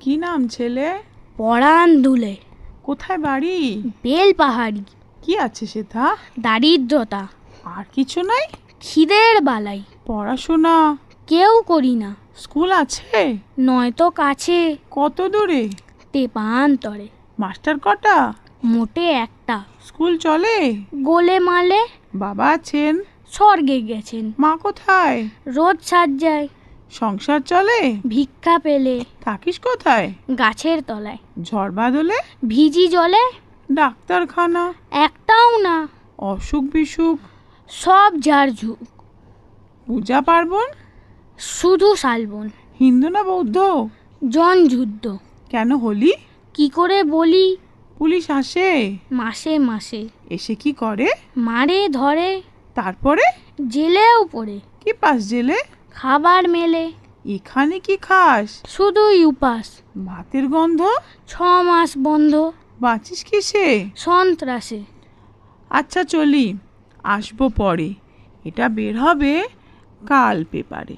কি নাম ছেলে? পরাণ দুলে কোথায় বাড়ি? বেল পাহাড়ি কি আছে সেটা দারিদ্রতা। আর কিছু নাই? খিদের বালাই। পড়াশোনা? কেউ করি না। স্কুল আছে? নয়তো কাছে। কত দূরে? তেপান্তরে। মাস্টার কটা? মোটে একটা। স্কুল চলে? গোলে মালে। বাবা আছেন? স্বর্গে গেছেন। মা কোথায়? রোদ সাজ্জায় সংসার চলে? ভিক্ষা পেলে। থাকিস কোথায়? গাছের তলায়। ঝড় বাদলে? ভিজি জলে? ডাক্তারখানা? একটাও না। অসুখ বিসুখ? সব যার ঝুঁক। পূজা পার্বণ? শুধু শালবন। হিন্দু না বৌদ্ধ? জন যুদ্ধ। কেন হলি? কি করে বলি? পুলিশ আসে? মাসে মাসে। এসে কি করে? মারে ধরে। তারপরে? জেলেও পড়ে। কি পাস জেলে? খাবার মেলে। এখানে কি খাস? শুধুই উপাস। ভাতের গন্ধ? ছ মাস বন্ধ। বাঁচিস কিসে? সন্ত্রাসে। আচ্ছা চলি আসব পরে। এটা বের হবে কাল পেপারে।